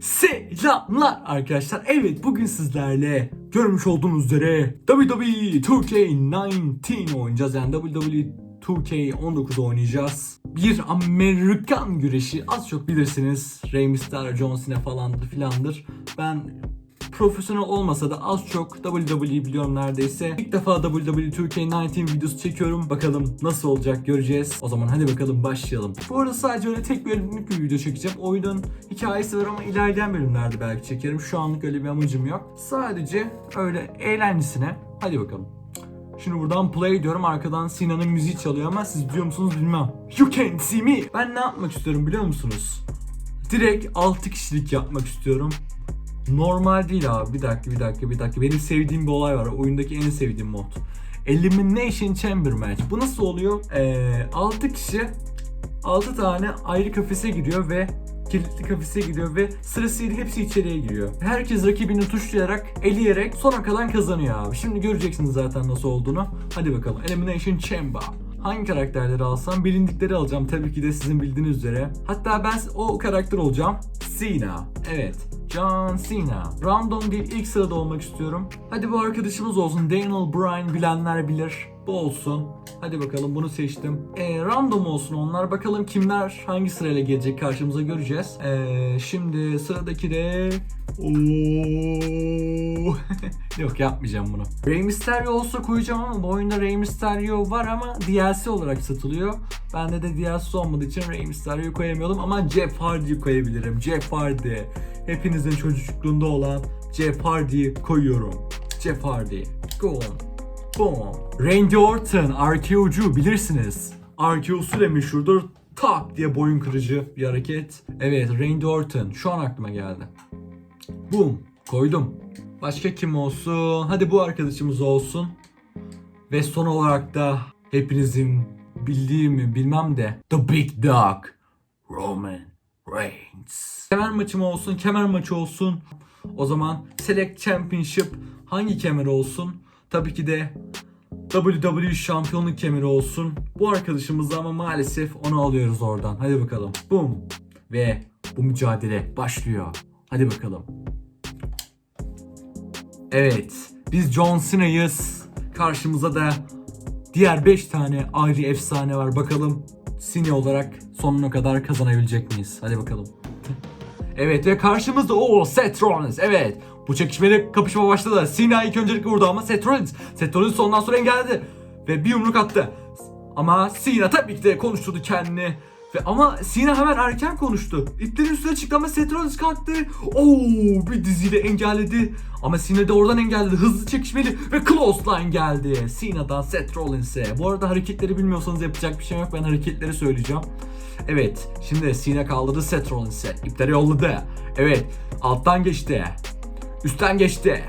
Selamlar arkadaşlar. Evet bugün sizlerle görmüş olduğunuz üzere WWE 2K19 oynayacağız. Yani WWE 2K19 oynayacağız. Bir Amerikan güreşi az çok bilirsiniz. Rey Mysterio, John Cena falandır filandır. Ben profesyonel olmasa da az çok WWE biliyorum neredeyse. İlk defa WWE 2K19 videosu çekiyorum. Bakalım nasıl olacak göreceğiz. O zaman hadi bakalım başlayalım. Bu arada sadece öyle tek bölümlük bir video çekeceğim. Oyunun hikayesi var ama ilerleyen bölümlerde belki çekerim. Şu anlık öyle bir amacım yok. Sadece öyle eğlencesine. Hadi bakalım. Şimdi buradan play diyorum arkadan Sinan'ın müziği çalıyor ama siz duyuyor musunuz bilmem. You can't see me. Ben ne yapmak istiyorum biliyor musunuz? Direkt 6 kişilik yapmak istiyorum. Normal değil abi. Bir dakika, bir dakika, bir dakika. Benim sevdiğim bir olay var. Oyundaki en sevdiğim mod. Elimination Chamber Match. Bu nasıl oluyor? Ee, 6 kişi 6 tane ayrı kafese giriyor ve kilitli kafese giriyor ve sırasıyla hepsi içeriye giriyor. Herkes rakibini tuşlayarak, eleyerek sona kalan kazanıyor abi. Şimdi göreceksiniz zaten nasıl olduğunu. Hadi bakalım. Elimination Chamber. Hangi karakterleri alsam? Bilindikleri alacağım tabii ki de sizin bildiğiniz üzere. Hatta ben o karakter olacağım. Cena. Evet. John Cena. Random değil ilk sırada olmak istiyorum. Hadi bu arkadaşımız olsun. Daniel Bryan bilenler bilir. Bu olsun. Hadi bakalım bunu seçtim. Ee, random olsun onlar. Bakalım kimler hangi sırayla gelecek karşımıza göreceğiz. Ee, şimdi sıradaki de... Oo. Yok yapmayacağım bunu. Rey Mysterio olsa koyacağım ama bu oyunda Rey Mysterio var ama DLC olarak satılıyor. Bende de DLC olmadığı için Rey Mysterio'yu koyamıyordum ama Jeff Hardy'yi koyabilirim. Jeff Hardy. Hepinizin çocukluğunda olan Jeff Hardy'yi koyuyorum. Jeff Hardy. Go on. Boom. Randy Orton, RKO'cu bilirsiniz. RKO'su meşhurdur. Tak diye boyun kırıcı bir hareket. Evet Randy Orton. Şu an aklıma geldi. Boom. Koydum. Başka kim olsun? Hadi bu arkadaşımız olsun. Ve son olarak da hepinizin bildiği mi bilmem de The Big Dog Roman Reigns. Kemer maçı mı olsun? Kemer maçı olsun. O zaman Select Championship hangi kemer olsun? Tabii ki de WWE şampiyonluk kemeri olsun. Bu arkadaşımız da ama maalesef onu alıyoruz oradan. Hadi bakalım. Boom. Ve bu mücadele başlıyor. Hadi bakalım. Evet. Biz John Cena'yız. Karşımıza da diğer 5 tane ayrı efsane var. Bakalım Cena olarak sonuna kadar kazanabilecek miyiz? Hadi bakalım. Evet ve karşımızda o Seth Rollins. Evet. Bu çekişmeli kapışma başladı. Cena ilk öncelikle vurdu ama Seth Rollins. Seth Rollins ondan sonra engelledi. Ve bir yumruk attı. Ama Cena tabii ki de konuşturdu kendini. Ve ama Cena hemen erken konuştu. İplerin üstüne çıktı ama Seth Rollins kalktı. Oo bir diziyle engelledi. Ama Cena de oradan engelledi. Hızlı çekişmeli ve close line geldi. Cena'dan Seth Rollins'e. Bu arada hareketleri bilmiyorsanız yapacak bir şey yok. Ben hareketleri söyleyeceğim. Evet. Şimdi Cena kaldırdı Seth Rollins'e. İpleri yolladı. Evet. Alttan geçti. Üstten geçti.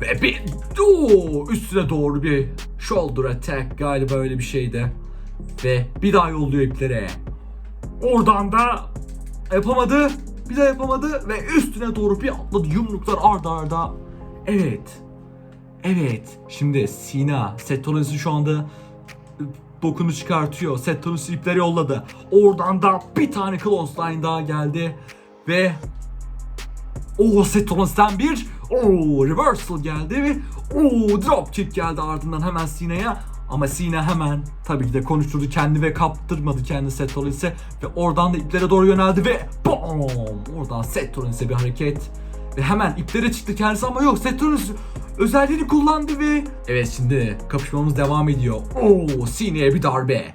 Ve bir Oo, üstüne doğru bir shoulder attack galiba öyle bir şeydi. Ve bir daha yolluyor iplere. Oradan da yapamadı. Bir daha yapamadı ve üstüne doğru bir atladı yumruklar arda arda. Evet. Evet. Şimdi Sina, Seth Rollins'in şu anda bokunu çıkartıyor. Seth Rollins ipleri yolladı. Oradan da bir tane close line daha geldi. Ve o Rollins'ten bir o reversal geldi ve o drop kick geldi ardından hemen Sina'ya. Ama Cena hemen tabii ki de konuşturdu kendi ve kaptırmadı kendi Seth Rollins'e ve oradan da iplere doğru yöneldi ve BOOM! Oradan Seth Rollins'e bir hareket ve hemen iplere çıktı kendisi ama yok Seth Rollins özelliğini kullandı ve Evet şimdi kapışmamız devam ediyor. Oo Cena'ya bir darbe.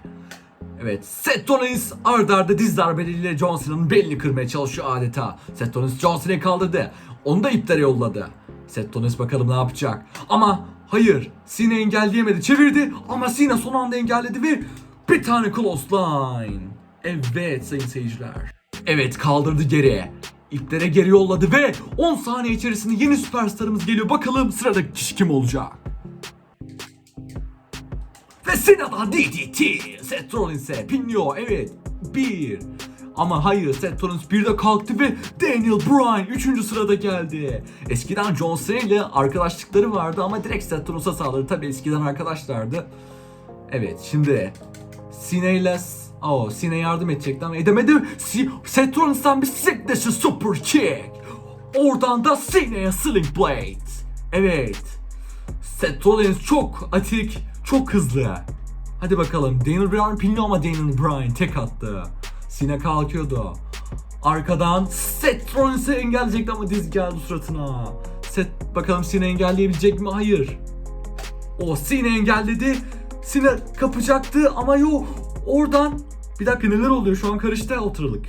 Evet, Seth Rollins arda arda diz darbeleriyle John Cena'nın belini kırmaya çalışıyor adeta. Seth Rollins John Cena'yı kaldırdı. Onu da iplere yolladı. Seth Rollins bakalım ne yapacak. Ama hayır, Cena engelleyemedi. Çevirdi ama Cena son anda engelledi ve bir tane close line. Evet sayın seyirciler. Evet kaldırdı geriye. İplere geri yolladı ve 10 saniye içerisinde yeni süperstarımız geliyor. Bakalım sıradaki kişi kim olacak? Ve Sena'dan DDT Seth Rollins'e pinliyor evet bir ama hayır Seth Rollins bir de kalktı ve Daniel Bryan 3. sırada geldi. Eskiden John Cena ile arkadaşlıkları vardı ama direkt Seth Rollins'a sağladı. Tabi eskiden arkadaşlardı. Evet şimdi Cena ile Oh, Cena yardım edecekti ama edemedi. Si Seth Rollins'tan bir signature super kick. Oradan da Cena'ya Sling Blade. Evet. Seth Rollins çok atik, çok hızlı. Hadi bakalım. Daniel Bryan pinli ama Daniel Bryan tek attı. Cena kalkıyordu. Arkadan Seth Rollins'i engelleyecekti ama diz geldi suratına. Seth bakalım Cena engelleyebilecek mi? Hayır. O Cena engelledi. Cena kapacaktı ama yok. Oradan bir dakika neler oluyor şu an karıştı ortalık.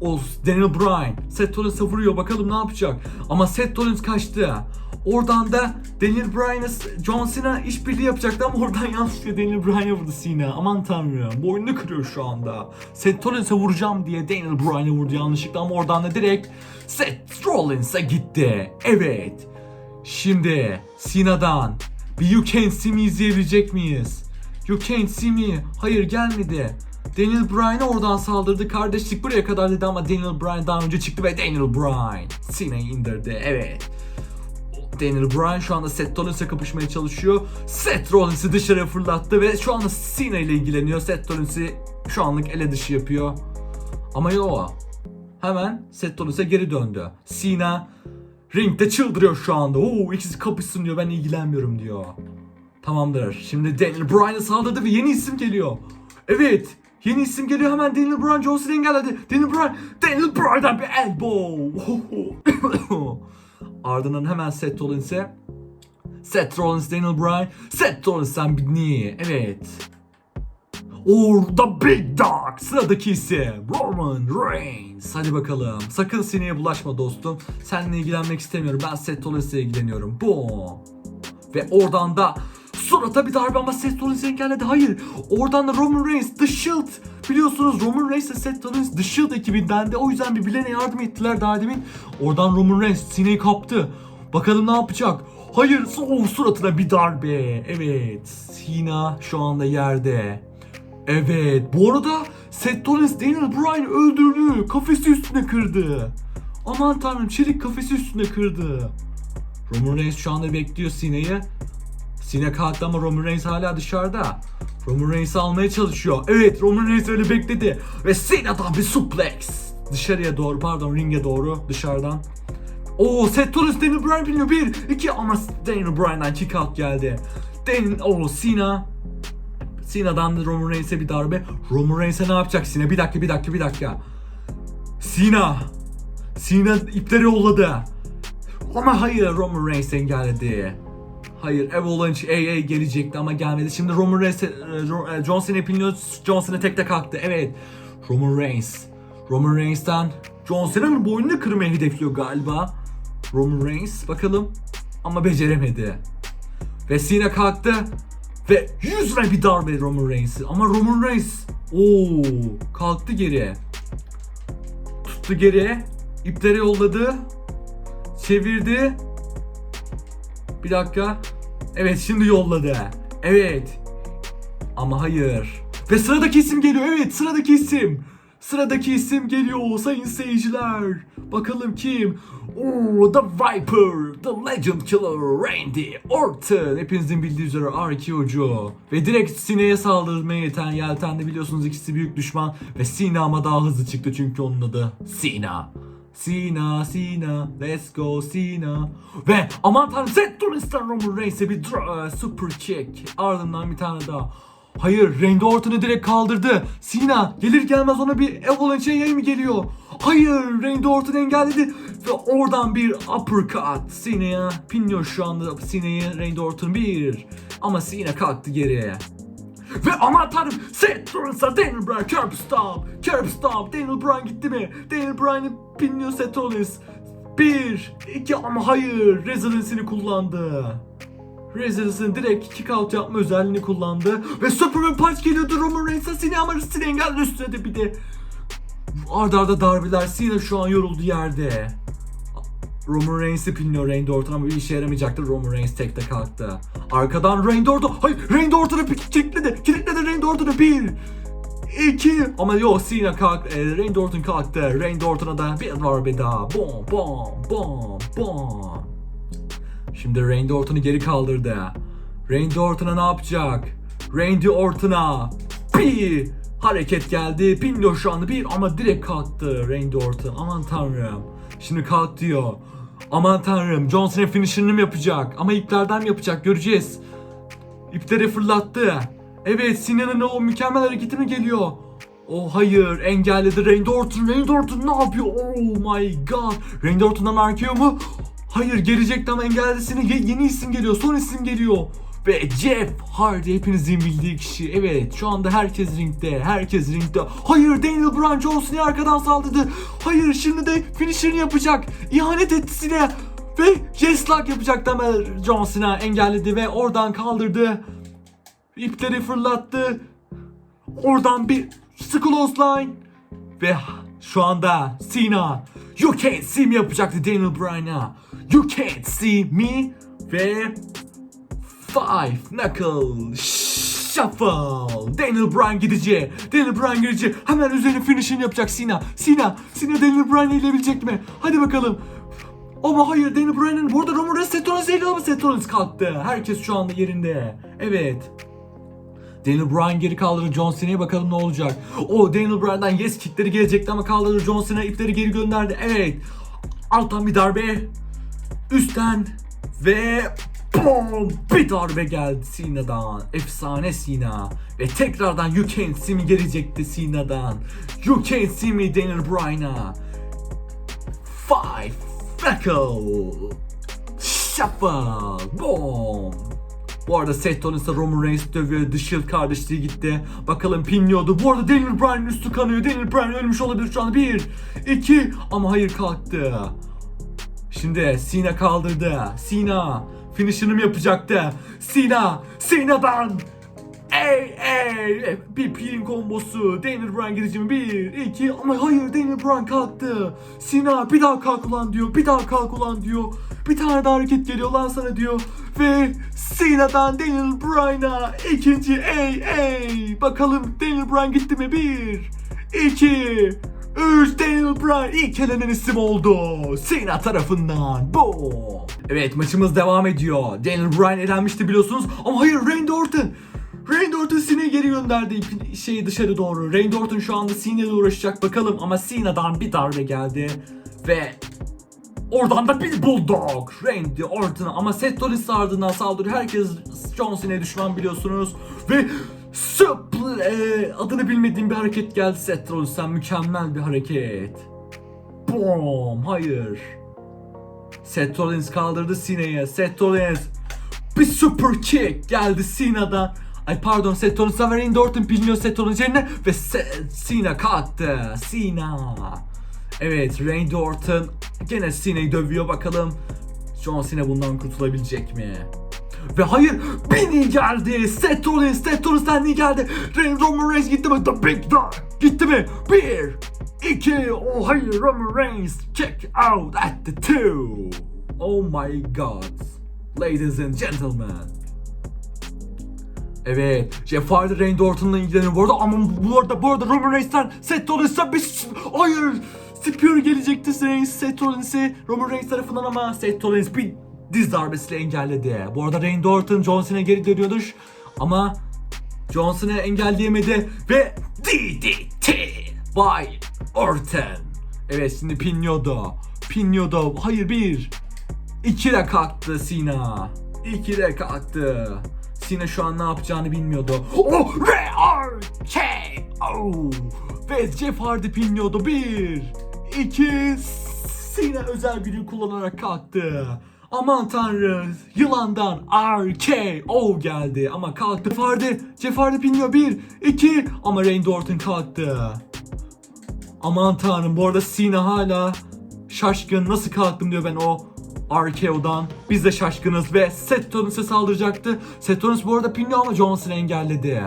O Daniel Bryan Seth Rollins'e vuruyor bakalım ne yapacak. Ama Seth Rollins kaçtı. Oradan da Daniel Bryan'a John Cena işbirliği yapacaktı ama oradan yanlışlıkla Daniel Bryan'a vurdu Cena. Aman tanrım boynunu kırıyor şu anda. Seth Rollins'e vuracağım diye Daniel Bryan'a vurdu yanlışlıkla ama oradan da direkt Seth Rollins'e gitti. Evet. Şimdi Cena'dan bir You Can't See Me izleyebilecek miyiz? You Can't See Me. Hayır gelmedi. Daniel Bryan'a oradan saldırdı. Kardeşlik buraya kadar dedi ama Daniel Bryan daha önce çıktı ve Daniel Bryan Cena'yı indirdi. Evet. Daniel Bryan şu anda Seth Rollins'e kapışmaya çalışıyor. Seth Rollins'i dışarıya fırlattı ve şu anda Cena ile ilgileniyor. Seth Rollins'i şu anlık ele dışı yapıyor. Ama yo. Hemen Seth Rollins'e geri döndü. Cena ringde çıldırıyor şu anda. Oo ikisi kapışsın diyor ben ilgilenmiyorum diyor. Tamamdır. Şimdi Daniel Bryan'a saldırdı ve yeni isim geliyor. Evet. Yeni isim geliyor hemen Daniel Bryan John Cena'yı engelledi. Daniel Bryan, Daniel Bryan'dan bir elbow. Ardından hemen Seth Rollins'e Seth Rollins, Daniel Bryan, Seth Rollins'ten bir knee. Evet. Orada Big Dog. Sıradaki isim Roman Reigns. Hadi bakalım. Sakın Cena'ya bulaşma dostum. Seninle ilgilenmek istemiyorum. Ben Seth Rollins'le ilgileniyorum. Boom. Ve oradan da surata bir darbe ama Seth Rollins engelledi. Hayır. Oradan da Roman Reigns The Shield. Biliyorsunuz Roman Reigns ve Seth Rollins The Shield ekibinden de o yüzden birbirlerine yardım ettiler daha demin. Oradan Roman Reigns Cena'yı kaptı. Bakalım ne yapacak? Hayır. Oh, suratına bir darbe. Evet. Cena şu anda yerde. Evet. Bu arada Seth Rollins Daniel Bryan öldürdü. Kafesi üstüne kırdı. Aman tanrım çelik kafesi üstüne kırdı. Roman Reigns şu anda bekliyor Cena'yı. Cena kalktı ama Roman Reigns hala dışarıda. Roman Reigns'i almaya çalışıyor. Evet Roman Reigns öyle bekledi. Ve Cena'dan bir suplex. Dışarıya doğru pardon ringe doğru dışarıdan. Oo Seth Rollins Daniel Bryan biniyor. Bir, iki ama Daniel Bryan'dan kick out geldi. Daniel, o Cena. Cena'dan da Roman Reigns'e bir darbe. Roman Reigns'e ne yapacak Cena? Bir dakika bir dakika bir dakika. Cena. Cena ipleri yolladı. Ama hayır Roman Reigns engelledi. Hayır Avalanche AA gelecekti ama gelmedi. Şimdi Roman Reigns, Ro- e, John Cena piniyor. John Cena tekte kalktı. Evet. Roman Reigns. Roman Reigns'ten John Cena'nın boynunu kırmayı hedefliyor galiba. Roman Reigns bakalım. Ama beceremedi. Ve Cena kalktı. Ve yüzüne bir darbe Roman Reigns'i. Ama Roman Reigns ooo kalktı geri. Tuttu geri. İpleri yolladı. Çevirdi. Bir dakika. Evet şimdi yolladı. Evet. Ama hayır. Ve sıradaki isim geliyor. Evet sıradaki isim. Sıradaki isim geliyor sayın seyirciler. Bakalım kim? Oo, The Viper, The Legend Killer, Randy Orton. Hepinizin bildiği üzere RKO'cu. Ve direkt Cena'ya saldırmaya yeten yeltendi biliyorsunuz ikisi büyük düşman. Ve Cena ama daha hızlı çıktı çünkü onun adı Cena. Cena, Cena, let's go Cena. Ve aman tanrım Seth Rollins'ten Roman Reigns'e bir dra- super kick. Ardından bir tane daha. Hayır Randy Orton'u direkt kaldırdı. Cena gelir gelmez ona bir Avalanche yayı mı geliyor? Hayır Randy Orton engelledi. Ve oradan bir uppercut. Cena'ya pinliyor şu anda Cena'yı Randy Orton bir. Ama Cena kalktı geriye. Ve aman tanrım Seth Rollins'a Daniel Bryan curb stomp. Curb stomp. Daniel Bryan gitti mi? Daniel Bryan'ı pinliyor Seth Rollins. Bir, iki ama hayır. Residence'ini kullandı. Residence'ın direkt kick out yapma özelliğini kullandı. Ve Superman Punch geliyordu Roman Reigns'a. Cena ama Cena engelledi üstüne de bir de. Arda arda darbeler. Cena şu an yoruldu yerde. Roman Reigns'i pinliyor Randy Orton ama işe yaramayacaktır. Roman Reigns tekte kalktı. Arkadan Randy Orton. Hayır Randy Orton'u kilitledi. Kilitledi Randy Orton'u bir. İki. Ama yok Cena kalk, e, Randy Orton kalktı. Randy Orton'a da bir darbe daha. Bom bom bom bom. Şimdi Randy Orton'u geri kaldırdı. Randy Orton'a ne yapacak? Randy Orton'a bir. Hareket geldi. Pinlo şu anda bir ama direkt kalktı Randy Orton. Aman tanrım. Şimdi kalk diyor. Aman tanrım. John Cena finisher'ını mı yapacak? Ama iplerden mi yapacak? Göreceğiz. İpleri fırlattı. Evet Sinan'ın o mükemmel hareketi mi geliyor? Oh hayır engelledi Randy Orton. Randy Orton ne yapıyor? Oh my god. Randy Orton'dan arkıyor mu? Hayır gelecekti ama engelledi. Ye- yeni isim geliyor. Son isim geliyor. Ve Jeff Hardy hepinizin bildiği kişi. Evet şu anda herkes ringde. Herkes ringde. Hayır Daniel Bryan John Cena'ya arkadan saldırdı. Hayır şimdi de finisher'ını yapacak. İhanet etti Cena. Ve Yes Lock yapacaktı ama John Cena engelledi ve oradan kaldırdı. İpleri fırlattı. Oradan bir Line ve şu anda Cena You can't see me yapacaktı Daniel Bryan'a. You can't see me ve Five Knuckle Shuffle Daniel Bryan gidecek. Daniel Bryan gidecek. Hemen üzerine finish'ini yapacak Cena. Cena. Cena Daniel Bryan'ı elebilecek mi? Hadi bakalım. Ama hayır Daniel Bryan'ın burada Roman Reigns Seth Rollins değil ama Seth Rollins kalktı. Herkes şu anda yerinde. Evet. Daniel Bryan geri kaldırır John Cena'ya bakalım ne olacak. O Daniel Bryan'dan yes kickleri gelecekti ama kaldırır John Cena ipleri geri gönderdi. Evet. Alttan bir darbe. Üstten ve boom bir darbe geldi Cena'dan. Efsane Cena. Ve tekrardan You Can't See Me gelecekti Cena'dan. You Can't See Me Daniel Bryan'a. Five Freckle Shuffle Boom bu arada Seth Rollins'la Roman Reigns dövüyor. The Shield kardeşliği gitti. Bakalım pinliyordu. Bu arada Daniel Bryan'ın üstü kanıyor. Daniel Bryan ölmüş olabilir şu anda. Bir, iki ama hayır kalktı. Şimdi Cena kaldırdı. Cena finish'ını mı yapacaktı? Cena, Cena'dan Ey ey bir pin kombosu Daniel Bryan gidici mi? Bir, iki ama hayır Daniel Bryan kalktı. Cena bir daha kalk ulan diyor. Bir daha kalk ulan diyor. Bir tane daha hareket geliyor lan sana diyor. Ve Cena'dan Daniel Bryan'a ikinci ey. Bakalım Daniel Bryan gitti mi? Bir, iki, üç Daniel Bryan ilk elenen isim oldu. Cena tarafından. Boom. Evet maçımız devam ediyor. Daniel Bryan elenmişti biliyorsunuz. Ama hayır Randy Orton. Randy Orton Cena'yı geri gönderdi şeyi dışarı doğru. Randy Orton şu anda Cena ile uğraşacak bakalım ama Cena'dan bir darbe geldi ve oradan da bir bulldog Randy Orton ama Seth Rollins ardından saldırıyor. Herkes John Cena'ya düşman biliyorsunuz ve Supple e, adını bilmediğim bir hareket geldi Seth Rollins'ten mükemmel bir hareket. Boom hayır. Seth Rollins kaldırdı Cena'yı. Seth Rollins bir super kick geldi Cena'dan. Ay pardon Seth Rollins'a ve Randy Orton bilmiyor Seth Rollins yerine ve Se- Cena kalktı. Cena. Evet Randy Orton gene Cena'yı dövüyor bakalım. John Cena bundan kurtulabilecek mi? Ve hayır Bini geldi. Seth Rollins, Seth Rollins'ten iyi geldi. Randy Roman Reigns gitti mi? The Big Dog gitti mi? Bir, iki, oh hayır Roman Reigns check out at the two. Oh my god. Ladies and gentlemen. Evet, Jeff Hardy Randy Orton'la ilgileniyor bu arada ama bu arada bu arada Roman Reigns'ten Seth Rollins'ten bir hayır Spear gelecekti Reigns Seth Rollins'i Roman Reigns tarafından ama Seth Rollins bir diz darbesiyle engelledi. Bu arada Randy Orton John Cena geri dönüyordur ama John Cena engelleyemedi ve DDT by Orton. Evet şimdi pinliyordu. Pinliyordu. Hayır bir. İki de kalktı Cena. İki de kalktı. Cena şu an ne yapacağını bilmiyordu. Oh! R.R.K. Oh! Ve Jeff Hardy pinliyordu. Bir. İki. Cena özel gücünü kullanarak kalktı. Aman tanrım yılandan RKO geldi ama kalktı. Jeff Hardy pinliyor. Bir, iki ama Randy Orton kalktı. Aman tanrım bu arada Cena hala şaşkın nasıl kalktım diyor ben o RKO'dan. Biz de şaşkınız ve Seth Rollins'e saldıracaktı. Seth Rollins bu arada pinliyor ama John Cena engelledi.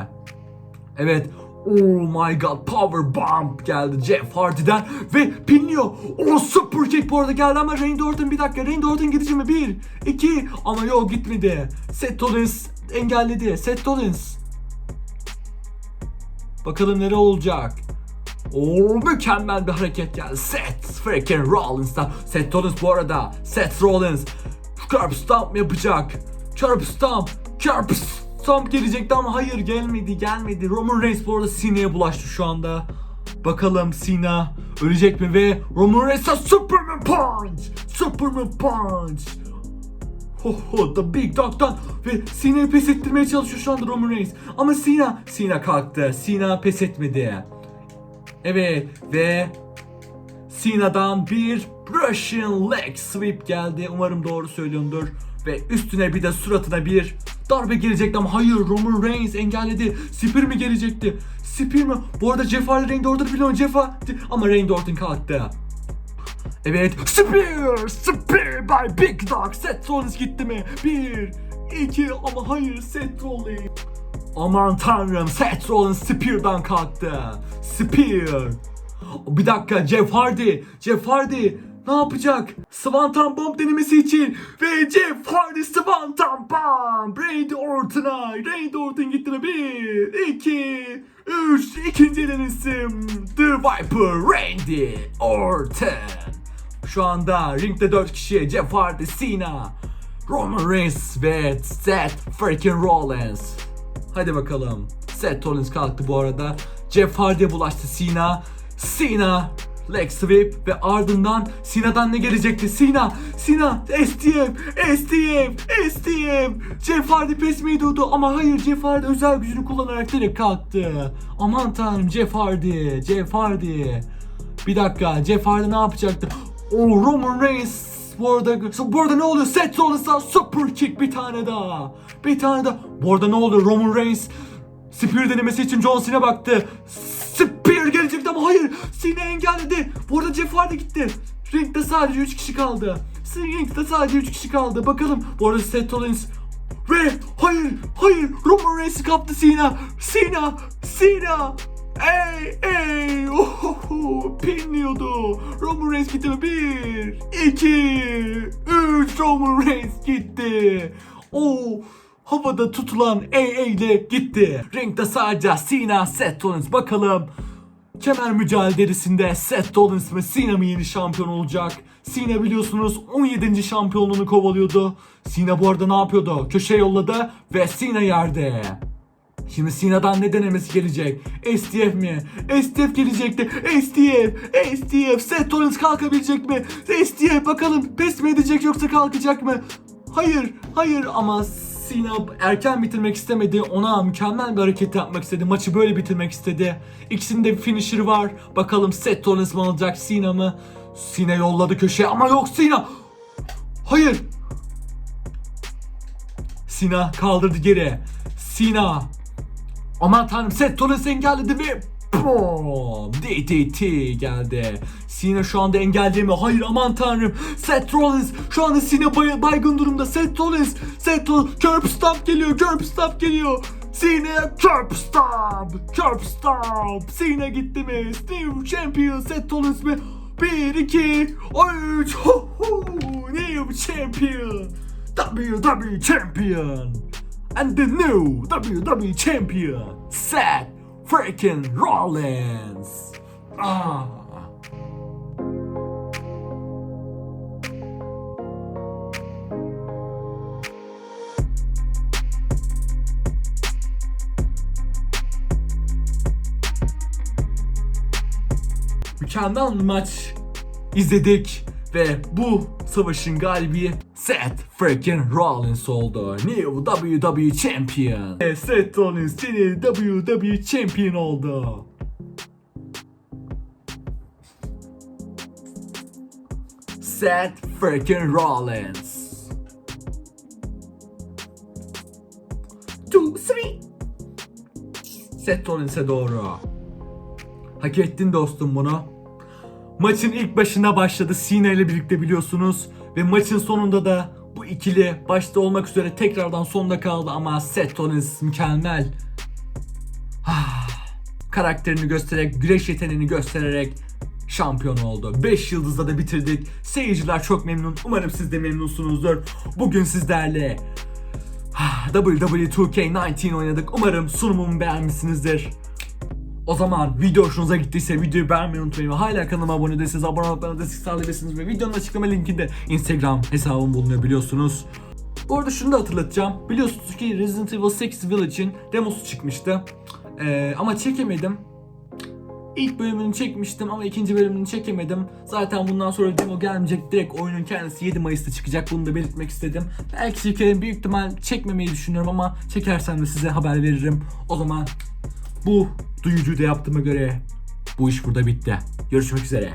Evet. Oh my god power bomb geldi Jeff Hardy'den ve pinliyor. O super kick bu arada geldi ama Randy Orton bir dakika Randy Orton gidici mi? Bir, iki ama yok gitmedi. Seth Rollins engelledi. Seth Rollins. Bakalım nere olacak. Oo mükemmel bir hareket geldi. Seth freaking Rollins'tan. Seth Rollins bu arada. Seth Rollins. Curb stomp yapacak. Curb stomp. Curb Stomp gelecekti ama hayır gelmedi gelmedi. Roman Reigns bu arada Cena'ya bulaştı şu anda. Bakalım Cena ölecek mi ve Roman Reigns'a Superman Punch! Superman Punch! Ho ho The Big Dog'dan ve Cena'yı pes ettirmeye çalışıyor şu anda Roman Reigns. Ama Cena, Cena kalktı. Cena pes etmedi. Evet ve Cena'dan bir Russian Leg Sweep geldi. Umarım doğru söylüyorumdur. Ve üstüne bir de suratına bir darbe gelecekti ama hayır Roman Reigns engelledi. Spear mi gelecekti? Spear mi? Bu arada Jeff Hardy Randy Orton biliyorum Hardy. Ama Randy Orton kalktı. Evet. Spear! Spear by Big Dog. Seth Rollins gitti mi? Bir, iki ama hayır Seth Rollins. Aman tanrım Seth Rollins Spear'dan kalktı. Spear. Bir dakika Jeff Hardy. Jeff Hardy ne yapacak? Swanton Bomb denemesi için ve Jeff Hardy Swanton Bomb Randy Orton'a Randy Orton gitti mi? Bir, iki, üç ikinci isim The Viper Randy Orton Şu anda ringde 4 kişi Jeff Hardy, Cena Roman Reigns ve Seth freaking Rollins Hadi bakalım. Seth Rollins kalktı bu arada. Jeff Hardy'ye bulaştı Cena. Cena leg sweep ve ardından Cena'dan ne gelecekti? Cena, Cena, STF, STF, STF. Jeff Hardy pes mi ediyordu ama hayır Jeff Hardy özel gücünü kullanarak direkt kalktı. Aman tanrım Jeff Hardy, Jeff Hardy. Bir dakika Jeff Hardy ne yapacaktı? O Roman Reigns bu arada, bu arada ne oluyor? Seth Rollins'tan super kick bir tane daha. Bir tane daha. Bu arada ne oluyor? Roman Reigns Spear denemesi için John Cena baktı. Spear gelecekti ama hayır. Cena engelledi. Bu arada Jeff Hardy gitti. Ringde sadece 3 kişi kaldı. Ringde sadece 3 kişi kaldı. Bakalım. Bu arada Seth Rollins ve hayır hayır Roman Reigns'i kaptı Cena. Cena Cena Ey ey ohoho pinliyordu. Roman Reigns gitti mi? Bir, iki, üç Roman Reigns gitti. O havada tutulan ey ile gitti. Ringde sadece Cena Seth Rollins bakalım. Kemer mücadelesinde Seth Rollins mi Cena mı yeni şampiyon olacak? Cena biliyorsunuz 17. şampiyonluğunu kovalıyordu. Cena bu arada ne yapıyordu? Köşeye yolladı ve Cena yerde. Şimdi Sina'dan ne denemesi gelecek? STF mi? STF gelecekti. STF, STF. Seth Rollins kalkabilecek mi? STF bakalım pes mi edecek yoksa kalkacak mı? Hayır, hayır ama Cena erken bitirmek istemedi. Ona mükemmel bir hareket yapmak istedi. Maçı böyle bitirmek istedi. İkisinin de bir finisher var. Bakalım Seth Rollins mı alacak Cena mı? Cena yolladı köşeye ama yok Cena. Hayır. Cena kaldırdı geri. Cena Aman tanrım Seth Rollins engelledi ve Boom! DDT geldi. Cena şu anda engelli mi? Hayır aman tanrım. Seth Rollins şu anda Cena bay- baygın durumda. Seth Rollins. Seth Rollins. Curb stomp geliyor. Curb stomp geliyor. Cena curb stomp. Curb stomp. Cena gitti mi? New champion Seth Rollins mi? 1, 2, 3. Ho ho. New champion. WWE champion and the new WWE champion, Seth freaking Rollins. Ah. Mükemmel maç izledik ve bu savaşın galibi Seth freaking Rollins oldu. New WWE Champion. Ve Seth Rollins yeni WWE Champion oldu. Seth freaking Rollins. Two, three. Seth Rollins'e doğru. Hak ettin dostum bunu. Maçın ilk başına başladı Cena ile birlikte biliyorsunuz. Ve maçın sonunda da bu ikili başta olmak üzere tekrardan sonda kaldı ama Seth Rollins mükemmel. Ah, karakterini göstererek, güreş yeteneğini göstererek şampiyon oldu. 5 yıldızla da bitirdik. Seyirciler çok memnun. Umarım siz de memnunsunuzdur. Bugün sizlerle ah, WWE2K19 oynadık. Umarım sunumumu beğenmişsinizdir. O zaman video hoşunuza gittiyse videoyu beğenmeyi unutmayın ve hala kanalıma abone değilseniz abone olmaklarına destek sağlayabilirsiniz ve videonun açıklama linkinde Instagram hesabım bulunuyor biliyorsunuz. Bu arada şunu da hatırlatacağım. Biliyorsunuz ki Resident Evil 8 Village'in demosu çıkmıştı. Ee, ama çekemedim. İlk bölümünü çekmiştim ama ikinci bölümünü çekemedim. Zaten bundan sonra demo gelmeyecek. Direkt oyunun kendisi 7 Mayıs'ta çıkacak. Bunu da belirtmek istedim. Belki çekerim. Büyük ihtimal çekmemeyi düşünüyorum ama çekersem de size haber veririm. O zaman bu duyuruyu da yaptığıma göre bu iş burada bitti. Görüşmek üzere.